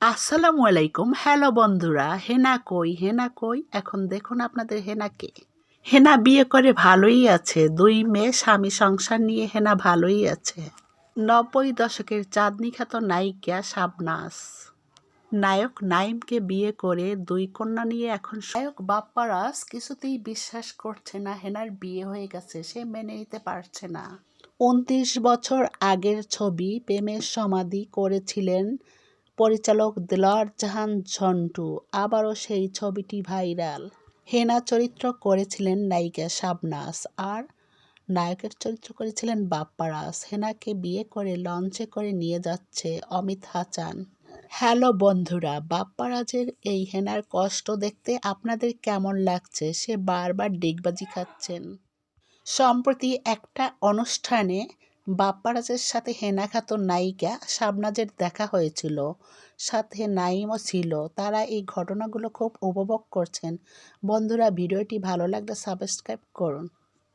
আসসালামু আলাইকুম। হ্যালো বন্ধুরা, হেনা কই? হেনা কই? এখন দেখুন আপনাদের হেনাকে হেনা বিয়ে করে ভালোই আছে। দুই মেয়ে স্বামী সংসার নিয়ে হেনা ভালোই আছে। নব্বই দশকের চাঁদনি খ্যাত নায়িকা শাবনাস। নায়ক নাইমকে বিয়ে করে দুই কন্যা নিয়ে এখন নায়ক বাপ্পারাজ কিছুতেই বিশ্বাস করছে না, হেনার বিয়ে হয়ে গেছে, সে মেনে নিতে পারছে না। উনত্রিশ বছর আগের ছবি প্রেমের সমাধি করেছিলেন পরিচালক দেলোয়ার জাহান ঝন্টু, আবারও সেই ছবিটি ভাইরাল। হেনা চরিত্র করেছিলেন নায়িকা শাবনাস আর নায়কের চরিত্র করেছিলেন বাপ্পারাজ হেনাকে বিয়ে করে লঞ্চে করে নিয়ে যাচ্ছে অমিত হাসান হ্যালো বন্ধুরা, বাপ্পারাজের এই হেনার কষ্ট দেখতে আপনাদের কেমন লাগছে সে বারবার ডিগবাজি খাচ্ছেন। সম্প্রতি একটা অনুষ্ঠানে বাপ্পারাজের সাথে হেনা খাতুন নায়িকা শাবনাজের দেখা হয়েছিল। সাথে নাইমও ছিল। তারা এই ঘটনাগুলো খুব উপভোগ করছেন। বন্ধুরা, ভিডিওটি ভালো লাগলে সাবস্ক্রাইব করুন।